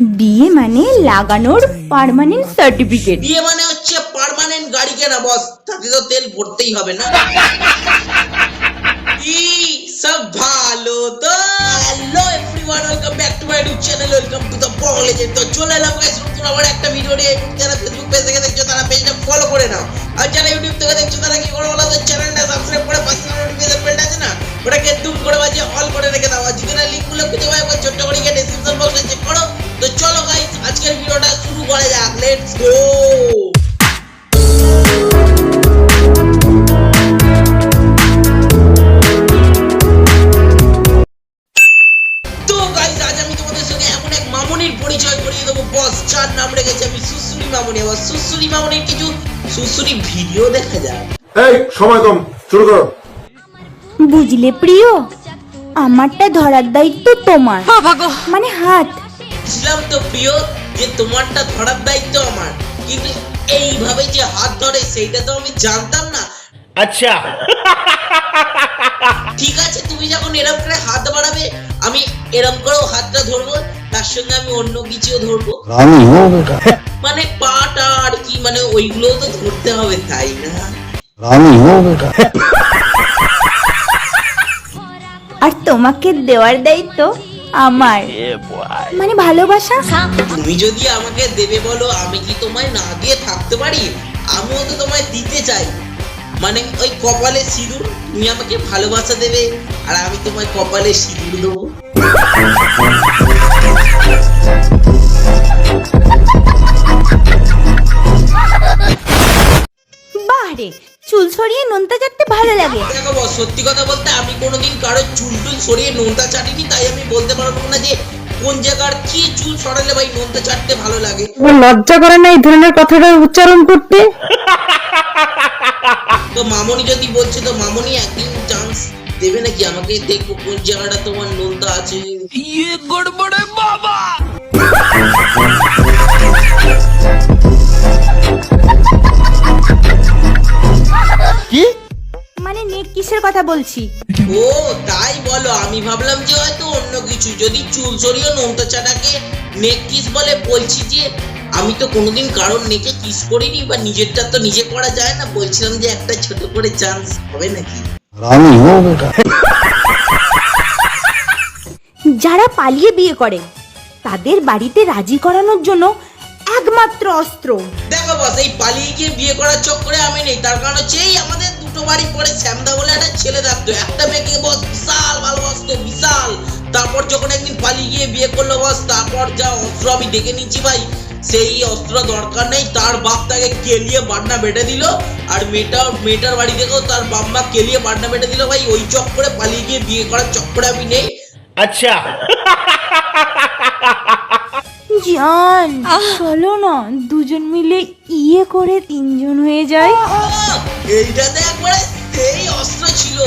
বিয়ে মানে লাগানোর পার্মানেন্ট সার্টিফিকেট বিয়ে মানে হচ্ছে পার্মানেন্ট গাড়ি কেনা বস তাতে তো তেল ভরতেই হবে না। কি সব ভালো তো? Hello everyone welcome back to my YouTube channel welcome to the বলে যে তো চলে এলাম গাইস নতুন আবার একটা ভিডিও নিয়ে। যারা ফেসবুক পেজ থেকে দেখছ, তারা পেজটা ফলো করে নাও। আর যারা ইউটিউব থেকে দেখছ মামুনির পরিচয় করিয়ে দেবো বস যার নাম রেখেছি আমি সুসুরি মামুনি। আবার সুসুরি মামুনির কিছু সুসুরি ভিডিও দেখা যায় এই সময় কম শুরু করো। বুঝলে প্রিয়? আমারটা ধরার দায়িত্ব তোমার। মানে হাত। বুঝলাম তো প্রিয় যে তোমারটা ধরার দায়িত্ব আমার। কিন্তু এইভাবে যে হাত ধরে সেইটা তো আমি জানতাম না। আচ্ছা। ঠিক আছে তুমি যখন এরম করে হাত বাড়াবে আমি এরম করেও হাতটা ধরবো তার সঙ্গে আমি অন্য কিছুও ধরবো। মানে পাটা আর কি মানে ওইগুলো তো ধরতে হবে তাই না? আর তোমাকে দেওয়ার দায়িত্ব আমার মানে ভালোবাসা? তুমি যদি আমাকে দেবে বলো আমি কি তোমায় না দিয়ে থাকতে পারি? আমিও তো তোমায় দিতে চাই। মানে ওই কপালে সিঁদুর তুমি আমাকে ভালোবাসা দেবে আর আমি তোমায় কপালে সিঁদুর দেবো। বাহ রে চুল সরিয়ে নোনতা চাটতে ভালো লাগে। দেখো বস, সত্যি কথা বলতে আমি কোনোদিন কারোর চুল টুল সরিয়ে নোনতা চাটিনি তাই আমি বলতে পারব না যে কোন জায়গার কি চুল সরালে ভাই নোনতা চাটতে ভালো লাগে। তোমার লজ্জা করে না এই ধরনের কথাটা উচ্চারণ করতে? তো মামনি যদি বলছে তো মামনি একদিন চান্স দেবে নাকি? আমাকে দেখব কোন জায়গাটা তোমার নোনতা আছে। মানে নেক কিসের কথা বলছি। ও তাই বলো আমি ভাবলাম যে হয়তো অন্য কিছু যদি চুল সরিয়ে নোনতা চাটাকে নেক কিস বলে বলছি যে আমি তো কোনোদিন কারোর নেকে কিস করিনি বা নিজেরটা তো নিজে করা যায় না বলছিলাম যে একটা ছোট করে চান্স হবে নাকি? বেটা। যারা পালিয়ে বিয়ে করে তাদের বাড়িতে রাজি করানোর জন্য একমাত্র অস্ত্র। দেখো বস এই পালিয়ে গিয়ে বিয়ে করার চক্করে আমি নেই তার কারণ হচ্ছে এই আমাদের বাড়ি পরে শ্যামদা বলে একটা ছেলে থাকতো। একটা মেয়েকে বস বিশাল ভালোবাসতো বিশাল। তারপর যখন একদিন পালিয়ে গিয়ে বিয়ে করল বস তারপর যা অস্ত্র আমি দেখে নিচ্ছি ভাই সেই অস্ত্র দরকার নেই। তার বাপ তাকে কেলিয়ে বান্না বেটে দিল। আর মেয়েটা মেয়েটার বাড়ি থেকেও তার বাপ মা কেলিয়ে বান্না বেটে দিল ভাই। ওই চক্করে পালিয়ে গিয়ে বিয়ে করার চক্করে আমি নেই। আচ্ছা। জান চলো না দুজন মিলে ইয়ে করে তিনজন হয়ে যায় এইটাতে একবারে সেই অস্ত্র ছিল।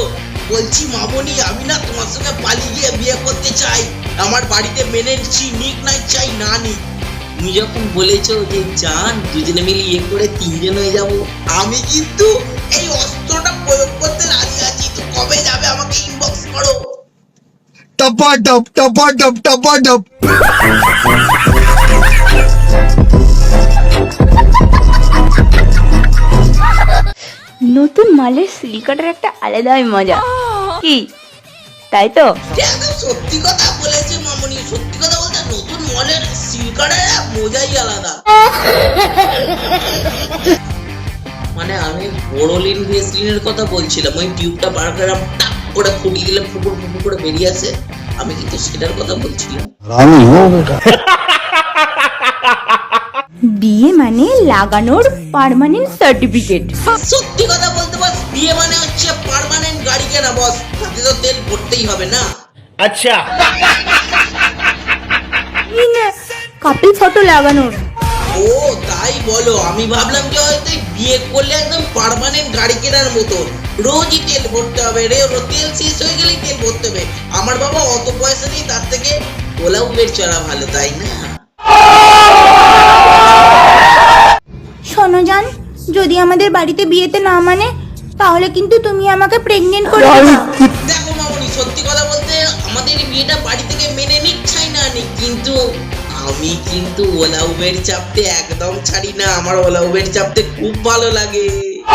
বলছি মামনি আমি না তোমার সঙ্গে পালিয়ে গিয়ে বিয়ে করতে চাই। আমার বাড়িতে মেনে নিচ্ছি নিক নাই চাই না নিক। তুমি যখন বলেছ যে চান দুজনে মিলে ইয়ে করে তিনজন হয়ে যাব। আমি কিন্তু এই অস্ত্রটা প্রয়োগ করতে রাজি আছি। তো কবে যাবে আমাকে ইনবক্স করো? টপাটপ টপাটপ টপাটপ নতুন মালের সিলিকাটার একটা আলাদাই মজা। কি? তাই তো? সত্যি কথা বলেছে মামনি। সত্যি কথা বলতে নতুন মলের সিলকারের মজাই আলাদা। মানে আমি বোরোলিন ভেসলিনের কথা বলছিলাম। ওই টিউবটা বার করে টাক করে ফুটিয়ে দিলে ফুপুর ফুপুর করে বেরিয়ে আসে। আমি কিন্তু সেটার কথা বলছিলাম। রানী হো বেটা। বিয়ে মানে লাগানোর পার্মানেন্ট সার্টিফিকেট সত্যি কথা বলতে বস বিয়ে মানে হচ্ছে পার্মানেন্ট গাড়ি কেনা বস তাতে তো তেল ভরতেই হবে না। আচ্ছা। কাপল ফটো লাগানোর। ও তাই বলো আমি ভাবলাম যে হয়তো বিয়ে করলে একদম পার্মানেন্ট গাড়ি কেনার মতো। রোজই তেল ভরতে হবে রে তেল শেষ হয়ে গেলেই তেল ভরতে হবে। আমার বাবা অত পয়সা নেই তার থেকে ওলা উবের চলা ভালো তাই না? জান যদি আমাদের বাড়িতে বিয়েতে না মানে তাহলে কিন্তু তুমি আমাকে প্রেগনেন্ট করে দেবে। দেখো মামনি সত্যি কথা বলতে আমাদের বিয়েটা বাড়ি থেকে মেনে নিচ্ছাই না নি কিন্তু আমি কিন্তু ওলা উবের চাপতে একদম ছাড়ি না আমার ওলা উবের চাপতে খুব ভালো লাগে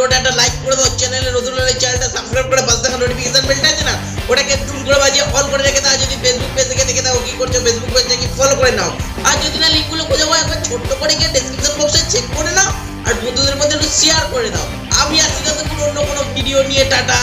ভিডিওটা একটা লাইক করে দাও চ্যানেলে নতুন হলে চ্যানেলটা সাবস্ক্রাইব করে পাশে থাকা নোটিফিকেশন বেলটা আছে না, ওটাকে একদম করে বাজিয়ে অল করে রেখে দাও। যদি ফেসবুক পেজ থেকে দেখে দাও কি করছ ফেসবুক পেজ থেকে ফলো করে নাও। আর যদি না লিঙ্কগুলো খুঁজে পাও একবার ছোট্ট করে গিয়ে ডেসক্রিপশন বক্সে চেক করে নাও, আর বন্ধুদের মধ্যে একটু শেয়ার করে দাও। আমি আসি কোনো অন্য কোনো ভিডিও নিয়ে, টাটা!